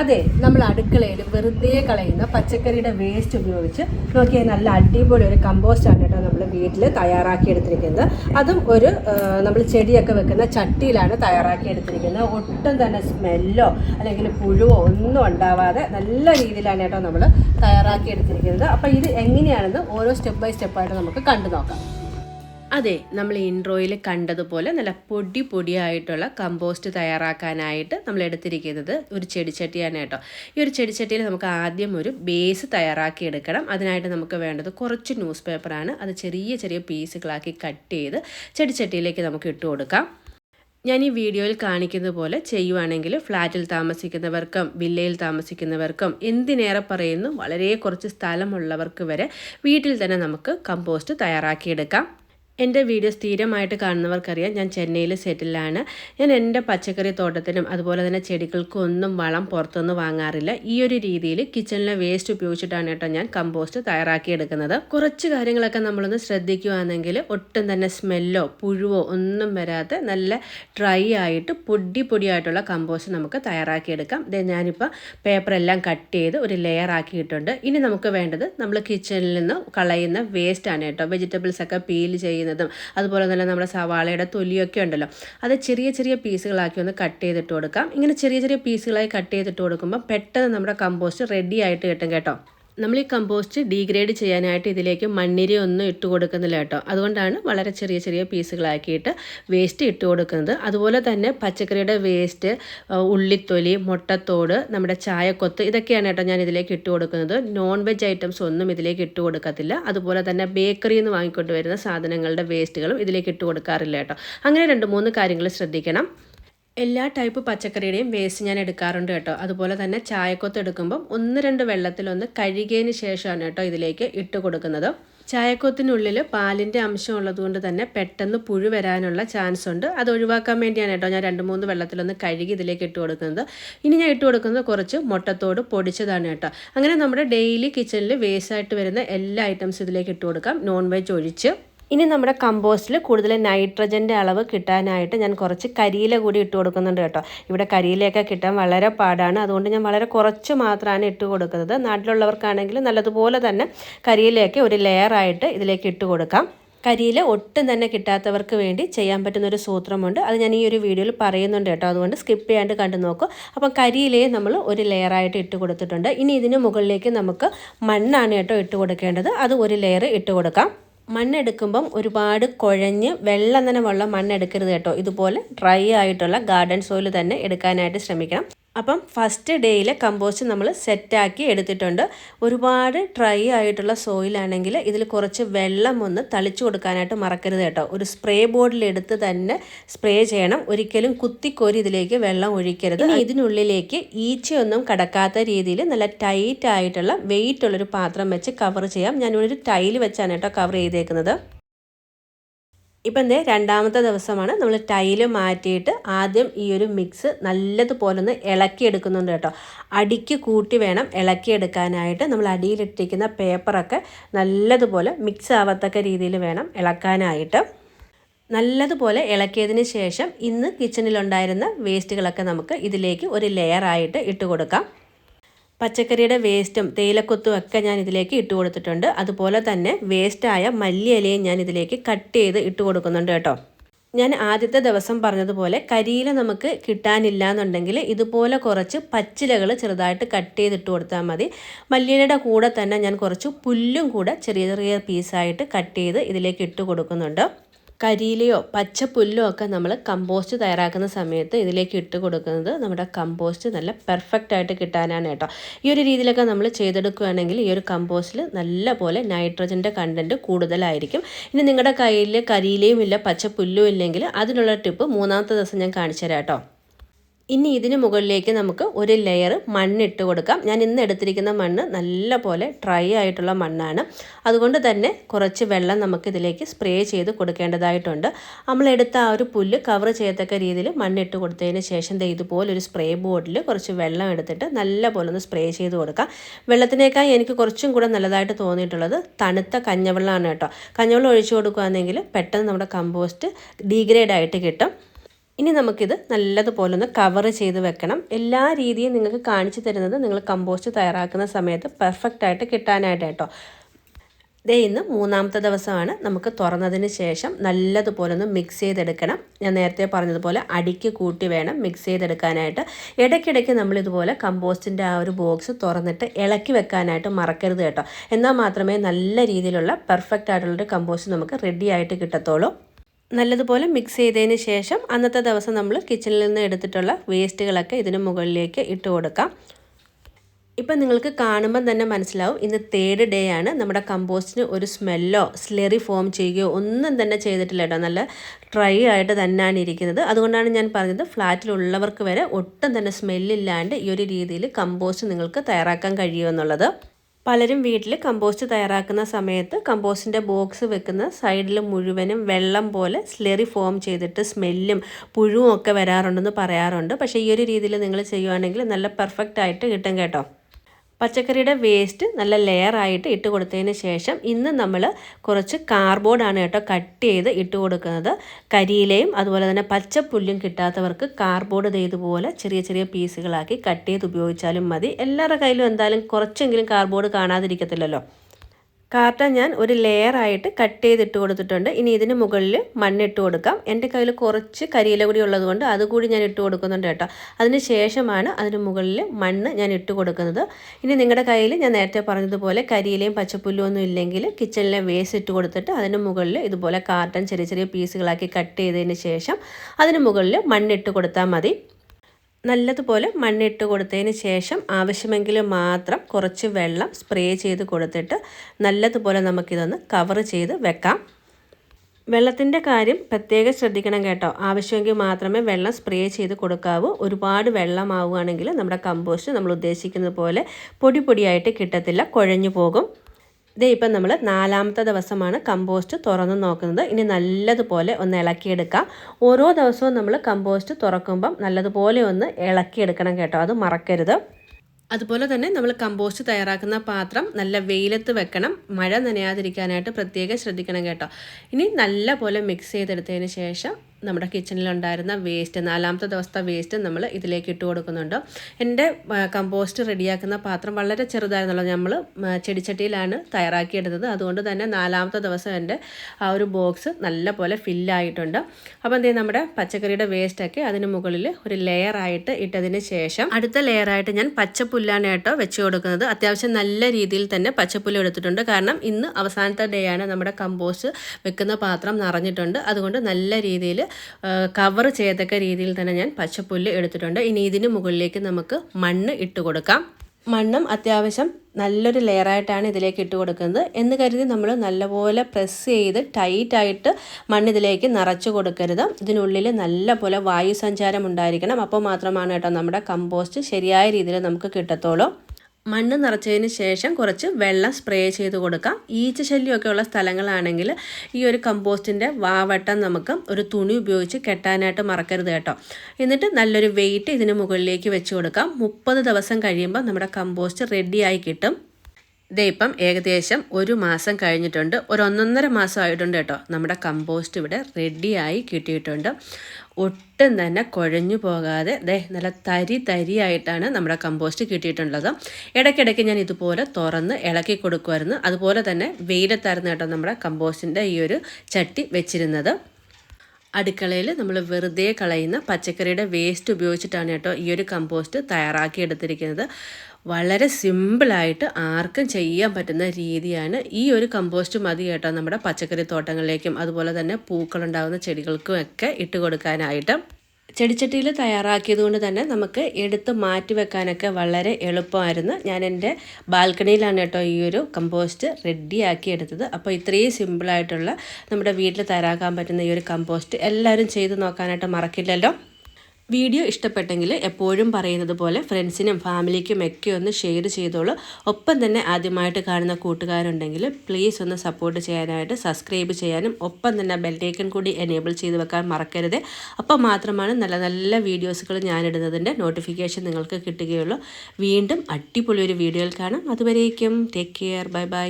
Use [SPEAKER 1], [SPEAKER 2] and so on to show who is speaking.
[SPEAKER 1] അതെ നമ്മൾ അടുക്കളയിൽ വെറുതെ കളയുന്ന പച്ചക്കറിയുടെ വേസ്റ്റ് ഉപയോഗിച്ച് നോക്കിയാൽ നല്ല അടിപൊളി ഒരു കമ്പോസ്റ്റ് ആണ് കേട്ടോ നമ്മൾ വീട്ടിൽ തയ്യാറാക്കി എടുത്തിരിക്കുന്നത് അതും ഒരു നമ്മൾ ചെടിയൊക്കെ വെക്കുന്ന ചട്ടിയിലാണ് തയ്യാറാക്കി എടുത്തിരിക്കുന്നത് ഒട്ടും തന്നെ സ്മെല്ലോ അല്ലെങ്കിൽ പുഴുവോ ഒന്നും ഉണ്ടാവാതെ നല്ല രീതിയിലാണ് കേട്ടോ നമ്മൾ തയ്യാറാക്കി എടുത്തിരിക്കുന്നത് അപ്പോൾ ഇത് എങ്ങനെയാണെന്ന് ഓരോ സ്റ്റെപ്പ് ബൈ സ്റ്റെപ്പായിട്ട് നമുക്ക് കണ്ടു നോക്കാം. അതെ നമ്മൾ ഇൻട്രോയിൽ കണ്ടതുപോലെ നല്ല പൊടി പൊടിയായിട്ടുള്ള കമ്പോസ്റ്റ് തയ്യാറാക്കാനായിട്ട് നമ്മൾ എടുത്തിരിക്കുന്നത് ഒരു ചെടിച്ചട്ടിയാണ് കേട്ടോ. ഈ ഒരു ചെടിച്ചട്ടിയിൽ നമുക്ക് ആദ്യം ഒരു ബേസ് തയ്യാറാക്കി എടുക്കണം. അതിനായിട്ട് നമുക്ക് വേണ്ടത് കുറച്ച് ന്യൂസ് പേപ്പറാണ് അത് ചെറിയ ചെറിയ പീസുകളാക്കി കട്ട് ചെയ്ത് ചെടിച്ചട്ടിയിലേക്ക് നമുക്ക് ഇട്ട് കൊടുക്കാം. ഞാൻ ഈ വീഡിയോയിൽ കാണിക്കുന്നത് പോലെ ചെയ്യുവാണെങ്കിൽ ഫ്ലാറ്റിൽ താമസിക്കുന്നവർക്കും വില്ലയിൽ താമസിക്കുന്നവർക്കും എന്തിനേറെ പറയുന്നു വളരെ കുറച്ച് സ്ഥലമുള്ളവർക്ക് വരെ വീട്ടിൽ തന്നെ നമുക്ക് കമ്പോസ്റ്റ് തയ്യാറാക്കിയെടുക്കാം. എന്റെ വീഡിയോ സ്ഥിരമായിട്ട് കാണുന്നവർക്കറിയാം. ഞാൻ ചെന്നൈയിൽ സെറ്റിലാണ് ഞാൻ എന്റെ പച്ചക്കറി തോട്ടത്തിനും അതുപോലെ തന്നെ ചെടികൾക്കും ഒന്നും വളം പുറത്തുനിന്ന് വാങ്ങാറില്ല. ഈ ഒരു രീതിയിൽ കിച്ചണിലെ വേസ്റ്റ് ഉപയോഗിച്ചിട്ടാണ് കേട്ടോ ഞാൻ കമ്പോസ്റ്റ് തയ്യാറാക്കിയെടുക്കുന്നത് കുറച്ച് കാര്യങ്ങളൊക്കെ നമ്മളൊന്ന് ശ്രദ്ധിക്കുകയാണെങ്കിൽ ഒട്ടും തന്നെ സ്മെല്ലോ പുഴുവോ ഒന്നും വരാതെ നല്ല ഡ്രൈ ആയിട്ട് പൊടി പൊടിയായിട്ടുള്ള കമ്പോസ്റ്റ് നമുക്ക് തയ്യാറാക്കിയെടുക്കാം ദേ ഞാനിപ്പോൾ പേപ്പറെല്ലാം കട്ട് ചെയ്ത് ഒരു ലെയർ ആക്കിയിട്ടുണ്ട്. ഇനി നമുക്ക് വേണ്ടത് നമ്മൾ കിച്ചണിൽ നിന്ന് കളയുന്ന വേസ്റ്റാണ് കേട്ടോ. വെജിറ്റബിൾസ് ഒക്കെ പീൽ ചെയ്യുന്നതും. അതുപോലെ തന്നെ നമ്മുടെ സവാളയുടെ തൊലിയൊക്കെ ഉണ്ടല്ലോ. അത് ചെറിയ ചെറിയ പീസുകളാക്കി ഒന്ന് കട്ട് ചെയ്തിട്ട് കൊടുക്കാം. ഇങ്ങനെ ചെറിയ ചെറിയ പീസുകളായി കട്ട് ചെയ്തിട്ട് കൊടുക്കുമ്പോൾ പെട്ടെന്ന് നമ്മുടെ കമ്പോസ്റ്റ് റെഡി ആയിട്ട് കിട്ടും കേട്ടോ. നമ്മൾ ഈ കമ്പോസ്റ്റ് ഡീഗ്രേഡ് ചെയ്യാനായിട്ട് ഇതിലേക്ക് മണ്ണിരി ഒന്നും ഇട്ട് കൊടുക്കുന്നില്ല കേട്ടോ. അതുകൊണ്ടാണ് വളരെ ചെറിയ ചെറിയ പീസുകളാക്കിയിട്ട് വേസ്റ്റ് ഇട്ട് കൊടുക്കുന്നത്. അതുപോലെ തന്നെ പച്ചക്കറിയുടെ വേസ്റ്റ് ഉള്ളിത്തൊലി മുട്ടത്തോട് നമ്മുടെ ചായക്കൊത്ത് ഇതൊക്കെയാണ് കേട്ടോ ഞാൻ ഇതിലേക്ക് ഇട്ട് കൊടുക്കുന്നത്. നോൺ വെജ് ഐറ്റംസ് ഒന്നും ഇതിലേക്ക് ഇട്ട് കൊടുക്കത്തില്ല. അതുപോലെ തന്നെ ബേക്കറിയിൽ നിന്ന് വാങ്ങിക്കൊണ്ട് വരുന്ന സാധനങ്ങളുടെ വേസ്റ്റുകളും ഇതിലേക്ക് ഇട്ട് കൊടുക്കാറില്ല കേട്ടോ. അങ്ങനെ രണ്ട് മൂന്ന് കാര്യങ്ങൾ ശ്രദ്ധിക്കണം. എല്ലാ ടൈപ്പ് പച്ചക്കറിയുടെയും വേസ്റ്റ് ഞാൻ എടുക്കാറുണ്ട് കേട്ടോ. അതുപോലെ തന്നെ ചായക്കൊത്ത് എടുക്കുമ്പം ഒന്ന് രണ്ട് വെള്ളത്തിലൊന്ന് കഴുകിയതിന് ശേഷമാണ് കേട്ടോ ഇതിലേക്ക് ഇട്ട് കൊടുക്കുന്നത്. ചായക്കൊത്തിനുള്ളിൽ പാലിന്റെ അംശം ഉള്ളതുകൊണ്ട് തന്നെ പെട്ടെന്ന് പുഴു വരാനുള്ള ചാൻസ് ഉണ്ട്. അത് ഒഴിവാക്കാൻ വേണ്ടിയാണ് കേട്ടോ ഞാൻ രണ്ട് മൂന്ന് വെള്ളത്തിലൊന്ന് കഴുകി ഇതിലേക്ക് ഇട്ട് കൊടുക്കുന്നത്. ഇനി ഞാൻ ഇട്ട് കൊടുക്കുന്നത് കുറച്ച് മുട്ടത്തോട് പൊടിച്ചതാണ് കേട്ടോ. അങ്ങനെ നമ്മുടെ ഡെയിലി കിച്ചണിൽ വേസ്റ്റായിട്ട് വരുന്ന എല്ലാ ഐറ്റംസും ഇതിലേക്ക് ഇട്ട് കൊടുക്കാം. നോൺ വെജ് ഒഴിച്ച്. ഇനി നമ്മുടെ കമ്പോസ്റ്റിൽ കൂടുതൽ നൈട്രജന്റെ അളവ് കിട്ടാനായിട്ട് ഞാൻ കുറച്ച് കരിയില കൂടി ഇട്ട് കൊടുക്കുന്നുണ്ട് കേട്ടോ. ഇവിടെ കരിയിലയൊക്കെ കിട്ടാൻ വളരെ പാടാണ്. അതുകൊണ്ട് ഞാൻ വളരെ കുറച്ച് മാത്രമാണ് ഇട്ട് കൊടുക്കുന്നത്. നാട്ടിലുള്ളവർക്കാണെങ്കിൽ നല്ലതുപോലെ തന്നെ കരിയിലയൊക്കെ ഒരു ലെയറായിട്ട് ഇതിലേക്ക് ഇട്ട് കൊടുക്കാം. കരിയില ഒട്ടും തന്നെ കിട്ടാത്തവർക്ക് വേണ്ടി ചെയ്യാൻ പറ്റുന്ന ഒരു സൂത്രമുണ്ട്. അത് ഞാൻ ഈ ഒരു വീഡിയോയിൽ പറയുന്നുണ്ട് കേട്ടോ. അതുകൊണ്ട് സ്കിപ്പ് ചെയ്യാണ്ട് കണ്ടു നോക്കും. അപ്പം കരിയിലയെ നമ്മൾ ഒരു ലെയറായിട്ട് ഇട്ട് കൊടുത്തിട്ടുണ്ട്. ഇനി ഇതിന് മുകളിലേക്ക് നമുക്ക് മണ്ണാണ് കേട്ടോ ഇട്ട് കൊടുക്കേണ്ടത്. അത് ഒരു ലെയർ ഇട്ട് കൊടുക്കാം. മണ്ണെടുക്കുമ്പം ഒരുപാട് കുഴഞ്ഞ് വെള്ളം നനമുള്ള മണ്ണെടുക്കരുത് കേട്ടോ. ഇതുപോലെ ഡ്രൈ ആയിട്ടുള്ള ഗാർഡൻ സോയിൽ തന്നെ എടുക്കാനായിട്ട് ശ്രമിക്കണം. അപ്പം ഫസ്റ്റ് ഡേയിലെ കമ്പോസ്റ്റ് നമ്മൾ സെറ്റാക്കി എടുത്തിട്ടുണ്ട്. ഒരുപാട് ഡ്രൈ ആയിട്ടുള്ള സോയിലാണെങ്കിൽ ഇതിൽ കുറച്ച് വെള്ളം ഒന്ന് തളിച്ചു കൊടുക്കാനായിട്ട് മറക്കരുത് കേട്ടോ. ഒരു സ്പ്രേ ബോർഡിലെടുത്ത് തന്നെ സ്പ്രേ ചെയ്യണം. ഒരിക്കലും കുത്തിക്കോരി ഇതിലേക്ക് വെള്ളം ഒഴിക്കരുത്. ഇതിനുള്ളിലേക്ക് ഈച്ചയൊന്നും കടക്കാത്ത രീതിയിൽ നല്ല ടൈറ്റ് ആയിട്ടുള്ള വെയിറ്റ് ഉള്ളൊരു പാത്രം വെച്ച് കവർ ചെയ്യാം. ഞാനിവിടെ ഒരു ടൈൽ വെച്ചാണ് കേട്ടോ കവർ ചെയ്തേക്കുന്നത്. ഇപ്പം എന്തേ രണ്ടാമത്തെ ദിവസമാണ് നമ്മൾ ടൈൽ മാറ്റിയിട്ട് ആദ്യം ഈ ഒരു മിക്സ് നല്ലതുപോലെ ഒന്ന് ഇളക്കിയെടുക്കുന്നുണ്ട് കേട്ടോ. അടിക്ക് കൂട്ടി വേണം ഇളക്കിയെടുക്കാനായിട്ട്. നമ്മൾ അടിയിലിട്ടിരിക്കുന്ന പേപ്പറൊക്കെ നല്ലതുപോലെ മിക്സ് ആവത്തക്ക രീതിയിൽ വേണം ഇളക്കാനായിട്ട്. നല്ലതുപോലെ ഇളക്കിയതിന് ശേഷം ഇന്ന് കിച്ചണിലുണ്ടായിരുന്ന വേസ്റ്റുകളൊക്കെ നമുക്ക് ഇതിലേക്ക് ഒരു ലെയറായിട്ട് ഇട്ട് കൊടുക്കാം. പച്ചക്കറിയുടെ വേസ്റ്റും തേയിലക്കൊത്തും ഒക്കെ ഞാൻ ഇതിലേക്ക് ഇട്ട് കൊടുത്തിട്ടുണ്ട്. അതുപോലെ തന്നെ വേസ്റ്റായ മല്ലിയിലയും ഞാൻ ഇതിലേക്ക് കട്ട് ചെയ്ത് ഇട്ട് കൊടുക്കുന്നുണ്ട് കേട്ടോ. ഞാൻ ആദ്യത്തെ ദിവസം പറഞ്ഞതുപോലെ കരിയില നമുക്ക് കിട്ടാനില്ല എന്നുണ്ടെങ്കിൽ ഇതുപോലെ കുറച്ച് പച്ചിലകൾ ചെറുതായിട്ട് കട്ട് ചെയ്തിട്ട് കൊടുത്താൽ മതി. മല്ലിയിലയുടെ കൂടെ തന്നെ ഞാൻ കുറച്ച് പുല്ലും കൂടെ ചെറിയ ചെറിയ പീസായിട്ട് കട്ട് ചെയ്ത് ഇതിലേക്ക് ഇട്ട് കൊടുക്കുന്നുണ്ട്. കരിയിലയോ പച്ച പുല്ലോ ഒക്കെ നമ്മൾ കമ്പോസ്റ്റ് തയ്യാറാക്കുന്ന സമയത്ത് ഇതിലേക്ക് ഇട്ട് കൊടുക്കുന്നത് നമ്മുടെ കമ്പോസ്റ്റ് നല്ല പെർഫെക്റ്റ് ആയിട്ട് കിട്ടാനാണ് കേട്ടോ. ഈ ഒരു രീതിയിലൊക്കെ നമ്മൾ ചെയ്തെടുക്കുകയാണെങ്കിൽ ഈ ഒരു കമ്പോസ്റ്റിൽ നല്ല പോലെ നൈട്രജന്റെ കണ്ടന്റ് കൂടുതലായിരിക്കും. ഇനി നിങ്ങളുടെ കയ്യിൽ കരിയിലയും ഇല്ല പച്ച പുല്ലും ഇല്ലെങ്കിൽ അതിനുള്ള ടിപ്പ് മൂന്നാമത്തെ ദിവസം ഞാൻ കാണിച്ചു തരാം കേട്ടോ. ഇനി ഇതിന് മുകളിലേക്ക് നമുക്ക് ഒരു ലെയർ മണ്ണിട്ട് കൊടുക്കാം. ഞാൻ ഇന്ന് എടുത്തിരിക്കുന്ന മണ്ണ് നല്ല പോലെ ഡ്രൈ ആയിട്ടുള്ള മണ്ണാണ്. അതുകൊണ്ട് തന്നെ കുറച്ച് വെള്ളം നമുക്ക് ഇതിലേക്ക് സ്പ്രേ ചെയ്ത് കൊടുക്കേണ്ടതായിട്ടുണ്ട്. നമ്മൾ എടുത്ത ആ ഒരു പുല്ല് കവർ ചെയ്യത്തക്ക രീതിയിൽ മണ്ണിട്ട് കൊടുത്തതിന് ശേഷം ദേ ഇതുപോലെ ഒരു സ്പ്രേ ബോർഡിൽ കുറച്ച് വെള്ളം എടുത്തിട്ട് നല്ല പോലെ ഒന്ന് സ്പ്രേ ചെയ്ത് കൊടുക്കാം. വെള്ളത്തിനേക്കാൾ എനിക്ക് കുറച്ചും കൂടെ നല്ലതായിട്ട് തോന്നിയിട്ടുള്ളത് തണുത്ത കഞ്ഞവെള്ളമാണ് കേട്ടോ. കഞ്ഞവെള്ളം ഒഴിച്ചു കൊടുക്കുകയാണെങ്കിൽ പെട്ടെന്ന് നമ്മുടെ കമ്പോസ്റ്റ് ഡീഗ്രേഡ് ആയിട്ട് കിട്ടും. ഇനി നമുക്കിത് നല്ലതുപോലെ ഒന്ന് കവർ ചെയ്ത് വെക്കണം. എല്ലാ രീതിയും നിങ്ങൾക്ക് കാണിച്ചു തരുന്നത് നിങ്ങൾ കമ്പോസ്റ്റ് തയ്യാറാക്കുന്ന സമയത്ത് പെർഫെക്റ്റ് ആയിട്ട് കിട്ടാനായിട്ട് കേട്ടോ ദേ ഇന്ന് മൂന്നാമത്തെ ദിവസമാണ്. നമുക്ക് തുറന്നതിന് ശേഷം നല്ലതുപോലെ ഒന്ന് മിക്സ് ചെയ്തെടുക്കണം. ഞാൻ നേരത്തെ പറഞ്ഞതുപോലെ അടിക്ക് കൂട്ടി വേണം മിക്സ് ചെയ്തെടുക്കാനായിട്ട്. ഇടയ്ക്കിടയ്ക്ക് നമ്മളിതുപോലെ കമ്പോസ്റ്റിന്റെ ആ ഒരു ബോക്സ് തുറന്നിട്ട് ഇളക്കി വെക്കാനായിട്ട് മറക്കരുത് കേട്ടോ. എന്നാൽ മാത്രമേ നല്ല രീതിയിലുള്ള പെർഫെക്റ്റ് ആയിട്ടുള്ളൊരു കമ്പോസ്റ്റ് നമുക്ക് റെഡി ആയിട്ട് കിട്ടത്തുള്ളൂ. നല്ലതുപോലെ മിക്സ് ചെയ്തതിന് ശേഷം അന്നത്തെ ദിവസം നമ്മൾ കിച്ചണിൽ നിന്ന് എടുത്തിട്ടുള്ള വേസ്റ്റുകളൊക്കെ ഇതിന് മുകളിലേക്ക് ഇട്ട് കൊടുക്കാം. ഇപ്പം നിങ്ങൾക്ക് കാണുമ്പം തന്നെ മനസ്സിലാവും. ഇന്ന് തേർഡ് ഡേ ആണ്. നമ്മുടെ കമ്പോസ്റ്റിന് ഒരു സ്മെല്ലോ സ്ലെറി ഫോം ചെയ്യുകയോ ഒന്നും തന്നെ ചെയ്തിട്ടില്ല കേട്ടോ. നല്ല ഡ്രൈ ആയിട്ട് തന്നെയാണ് ഇരിക്കുന്നത്. അതുകൊണ്ടാണ് ഞാൻ പറഞ്ഞത് ഫ്ലാറ്റിലുള്ളവർക്ക് വരെ ഒട്ടും തന്നെ സ്മെല്ലില്ലാണ്ട് ഈ ഒരു രീതിയിൽ കമ്പോസ്റ്റ് നിങ്ങൾക്ക് തയ്യാറാക്കാൻ കഴിയുമെന്നുള്ളത്. പലരും വീട്ടിൽ കമ്പോസ്റ്റ് തയ്യാറാക്കുന്ന സമയത്ത് കമ്പോസ്റ്റിന്റെ ബോക്സ് വെക്കുന്ന സൈഡിൽ മുഴുവനും വെള്ളം പോലെ സ്ലെറി ഫോം ചെയ്തിട്ട് സ്മെല്ലും പുഴുവും ഒക്കെ വരാറുണ്ടെന്ന് പറയാറുണ്ട്. പക്ഷേ ഈ ഒരു രീതിയിൽ നിങ്ങൾ ചെയ്യുവാണെങ്കിൽ നല്ല പെർഫെക്റ്റ് ആയിട്ട് കിട്ടും കേട്ടോ. പച്ചക്കറിയുടെ വേസ്റ്റ് നല്ല ലെയറായിട്ട് ഇട്ട് കൊടുത്തതിന് ശേഷം ഇന്ന് നമ്മൾ കുറച്ച് കാർബോർഡാണ് കേട്ടോ കട്ട് ചെയ്ത് ഇട്ട് കൊടുക്കുന്നത്. കരിയിലയും അതുപോലെ തന്നെ പച്ചപ്പുല്ലും കിട്ടാത്തവർക്ക് കാർബോർഡ് ഇതുപോലെ ചെറിയ ചെറിയ പീസുകളാക്കി കട്ട് ചെയ്ത് ഉപയോഗിച്ചാലും മതി. എല്ലാവരുടെ കയ്യിലും എന്തായാലും കുറച്ചെങ്കിലും കാർബോർഡ് കാണാതിരിക്കത്തില്ലല്ലോ. കാർട്ട ഞാൻ ഒരു ലെയറായിട്ട് കട്ട് ചെയ്തിട്ട് കൊടുത്തിട്ടുണ്ട്. ഇനി ഇതിന് മുകളിൽ മണ്ണിട്ട് കൊടുക്കാം. എന്റെ കയ്യിൽ കുറച്ച് കരിയില കൂടി ഉള്ളതുകൊണ്ട് അതുകൂടി ഞാൻ ഇട്ട് കൊടുക്കുന്നുണ്ട് കേട്ടോ. അതിന് ശേഷമാണ് അതിന് മുകളിൽ മണ്ണ് ഞാൻ ഇട്ട് കൊടുക്കുന്നത്. ഇനി നിങ്ങളുടെ കയ്യിൽ ഞാൻ നേരത്തെ പറഞ്ഞതുപോലെ കരിയിലയും പച്ചപ്പുല്ലും ഒന്നും ഇല്ലെങ്കിൽ കിച്ചണിലെ വേസ്റ്റ് ഇട്ട് കൊടുത്തിട്ട് അതിന് മുകളിൽ ഇതുപോലെ കാർട്ടൺ ചെറിയ ചെറിയ പീസുകളാക്കി കട്ട് ചെയ്തതിന് ശേഷം അതിന് മുകളിൽ മണ്ണിട്ട് കൊടുത്താൽ മതി. നല്ലതുപോലെ മണ്ണിട്ട് കൊടുത്തതിന് ശേഷം ആവശ്യമെങ്കിൽ മാത്രം കുറച്ച് വെള്ളം സ്പ്രേ ചെയ്ത് കൊടുത്തിട്ട് നല്ലതുപോലെ നമുക്കിതൊന്ന് കവർ ചെയ്ത് വെക്കാം. വെള്ളത്തിന്റെ കാര്യം പ്രത്യേകം ശ്രദ്ധിക്കണം കേട്ടോ. ആവശ്യമെങ്കിൽ മാത്രമേ വെള്ളം സ്പ്രേ ചെയ്ത് കൊടുക്കാവൂ. ഒരുപാട് വെള്ളമാവുകയാണെങ്കിൽ നമ്മുടെ കമ്പോസ്റ്റ് നമ്മൾ ഉദ്ദേശിക്കുന്നത് പോലെ പൊടി പൊടിയായിട്ട് കിട്ടത്തില്ല. കുഴഞ്ഞു പോകും. ഇതേ ഇപ്പം നമ്മൾ നാലാമത്തെ ദിവസമാണ് കമ്പോസ്റ്റ് തുറന്ന് നോക്കുന്നത്. ഇനി നല്ലതുപോലെ ഒന്ന് ഇളക്കിയെടുക്കാം. ഓരോ ദിവസവും നമ്മൾ കമ്പോസ്റ്റ് തുറക്കുമ്പം നല്ലതുപോലെ ഒന്ന് ഇളക്കിയെടുക്കണം കേട്ടോ. അത് മറക്കരുത്. അതുപോലെ തന്നെ നമ്മൾ കമ്പോസ്റ്റ് തയ്യാറാക്കുന്ന പാത്രം നല്ല വെയിലത്ത് വെക്കണം. മഴ നനയാതിരിക്കാനായിട്ട് പ്രത്യേകം ശ്രദ്ധിക്കണം കേട്ടോ. ഇനി നല്ല പോലെ മിക്സ് ചെയ്തെടുത്തതിന് ശേഷം നമ്മുടെ കിച്ചണിലുണ്ടായിരുന്ന വേസ്റ്റ് നാലാമത്തെ ദിവസത്തെ വേസ്റ്റ് നമ്മൾ ഇതിലേക്ക് ഇട്ട് കൊടുക്കുന്നുണ്ട്. എന്റെ കമ്പോസ്റ്റ് റെഡിയാക്കുന്ന പാത്രം വളരെ ചെറുതായിരുന്നല്ലോ. നമ്മൾ ചെടിച്ചട്ടിയിലാണ് തയ്യാറാക്കിയെടുത്തത്. അതുകൊണ്ട് തന്നെ നാലാമത്തെ ദിവസം എന്റെ ആ ഒരു ബോക്സ് നല്ല പോലെ ഫില്ലായിട്ടുണ്ട് അപ്പോൾ എന്ത് നമ്മുടെ പച്ചക്കറിയുടെ വേസ്റ്റൊക്കെ അതിന് മുകളിൽ ഒരു ലെയറായിട്ട് ഇട്ടതിന് ശേഷം അടുത്ത ലെയറായിട്ട് ഞാൻ പച്ചപ്പുല്ലാണ് കേട്ടോ വെച്ച് കൊടുക്കുന്നത്. അത്യാവശ്യം നല്ല രീതിയിൽ തന്നെ പച്ചപ്പുല്ല് എടുത്തിട്ടുണ്ട്. കാരണം ഇന്ന് അവസാനത്തെ ഡേ ആണ് നമ്മുടെ കമ്പോസ്റ്റ് വെക്കുന്ന പാത്രം നിറഞ്ഞിട്ടുണ്ട്. അതുകൊണ്ട് നല്ല രീതിയിൽ കവർ ചെയ്തക്ക രീതിയിൽ തന്നെ ഞാൻ പച്ചപ്പുല്ല് എടുത്തിട്ടുണ്ട്. ഇനി ഇതിന് മുകളിലേക്ക് നമുക്ക് മണ്ണ് ഇട്ട് കൊടുക്കാം. മണ്ണും അത്യാവശ്യം നല്ലൊരു ലെയറായിട്ടാണ് ഇതിലേക്ക് ഇട്ട് കൊടുക്കുന്നത്. എന്ന് കരുതി നമ്മൾ നല്ലപോലെ പ്രസ് ചെയ്ത് ടൈറ്റായിട്ട് മണ്ണ് ഇതിലേക്ക് നിറച്ച് കൊടുക്കരുത്. ഇതിനുള്ളിൽ നല്ലപോലെ വായു സഞ്ചാരം ഉണ്ടായിരിക്കണം. അപ്പോൾ മാത്രമാണ് കേട്ടോ നമ്മുടെ കമ്പോസ്റ്റ് ശരിയായ രീതിയിൽ നമുക്ക് കിട്ടത്തുള്ളൂ. മണ്ണ് നിറച്ചതിന് ശേഷം കുറച്ച് വെള്ളം സ്പ്രേ ചെയ്ത് കൊടുക്കാം. ഈച്ച ശല്യമൊക്കെ ഉള്ള സ്ഥലങ്ങളാണെങ്കിൽ ഈ ഒരു കമ്പോസ്റ്റിന്റെ വാവട്ടം നമുക്ക് ഒരു തുണി ഉപയോഗിച്ച് കെട്ടാനായിട്ട് മറക്കരുത് കേട്ടോ. എന്നിട്ട് നല്ലൊരു വെയിറ്റ് ഇതിന് മുകളിലേക്ക് വെച്ച് കൊടുക്കാം. മുപ്പത് ദിവസം കഴിയുമ്പോൾ നമ്മുടെ കമ്പോസ്റ്റ് റെഡിയായി കിട്ടും. ഇതേ ഇപ്പം ഏകദേശം ഒരു മാസം കഴിഞ്ഞിട്ടുണ്ട്. ഒരു ഒന്നൊന്നര മാസം ആയിട്ടുണ്ട് കേട്ടോ. നമ്മുടെ കമ്പോസ്റ്റ് ഇവിടെ റെഡിയായി കിട്ടിയിട്ടുണ്ട്. ഒട്ടും തന്നെ കുഴഞ്ഞു പോകാതെ ദേ നല്ല തരി തരിയായിട്ടാണ് നമ്മുടെ കമ്പോസ്റ്റ് കിട്ടിയിട്ടുള്ളത്. ഇടയ്ക്കിടയ്ക്ക് ഞാൻ ഇതുപോലെ തുറന്ന് ഇളക്കി കൊടുക്കുമായിരുന്നു. അതുപോലെ തന്നെ വെയിലത്തായിരുന്നു കേട്ടോ നമ്മുടെ കമ്പോസ്റ്റിന്റെ ഈ ഒരു ചട്ടി വെച്ചിരുന്നത്. അടുക്കളയിൽ നമ്മൾ വെറുതെ കളയുന്ന പച്ചക്കറിയുടെ വേസ്റ്റ് ഉപയോഗിച്ചിട്ടാണ് കേട്ടോ ഈ ഒരു കമ്പോസ്റ്റ് തയ്യാറാക്കി എടുത്തിരിക്കുന്നത് വളരെ സിമ്പിളായിട്ട് ആർക്കും ചെയ്യാൻ പറ്റുന്ന രീതിയാണ് ഈ ഒരു കമ്പോസ്റ്റ് മതി കേട്ടോ നമ്മുടെ പച്ചക്കറി തോട്ടങ്ങളിലേക്കും അതുപോലെ തന്നെ പൂക്കളുണ്ടാകുന്ന ചെടികൾക്കും ഒക്കെ ഇട്ട് കൊടുക്കാനായിട്ട്. ചെടിച്ചട്ടിയിൽ തയ്യാറാക്കിയത് കൊണ്ട് തന്നെ നമുക്ക് എടുത്ത് മാറ്റി വെക്കാനൊക്കെ വളരെ എളുപ്പമായിരുന്നു. ഞാൻ എന്റെ ബാൽക്കണിയിലാണ് കേട്ടോ ഈ ഒരു കമ്പോസ്റ്റ് റെഡിയാക്കി എടുത്തത്. അപ്പോൾ ഇത്രയും സിമ്പിളായിട്ടുള്ള നമ്മുടെ വീട്ടിൽ തയ്യാറാക്കാൻ പറ്റുന്ന ഈ ഒരു കമ്പോസ്റ്റ് എല്ലാവരും ചെയ്ത് നോക്കാനായിട്ട് മറക്കില്ലല്ലോ. വീഡിയോ ഇഷ്ടപ്പെട്ടെങ്കിൽ എപ്പോഴും പറയുന്നത് പോലെ ഫ്രണ്ട്സിനും ഫാമിലിക്കും ഒക്കെ ഒന്ന് ഷെയർ ചെയ്തോളൂ. ഒപ്പം തന്നെ ആദ്യമായിട്ട് കാണുന്ന കൂട്ടുകാരുണ്ടെങ്കിൽ പ്ലീസ് ഒന്ന് സപ്പോർട്ട് ചെയ്യാനായിട്ട് സബ്സ്ക്രൈബ് ചെയ്യാനും ഒപ്പം തന്നെ ബെൽറ്റേക്കൺ കൂടി എനേബിൾ ചെയ്ത് വെക്കാൻ മറക്കരുത്. അപ്പോൾ മാത്രമാണ് നല്ല നല്ല വീഡിയോസുകൾ ഞാനിടുന്നതിന്റെ നോട്ടിഫിക്കേഷൻ നിങ്ങൾക്ക് കിട്ടുകയുള്ളൂ. വീണ്ടും അടിപൊളി ഒരു വീഡിയോയിൽ കാണാം. അതുവരേക്കും ടേക്ക് കെയർ ബൈ ബൈ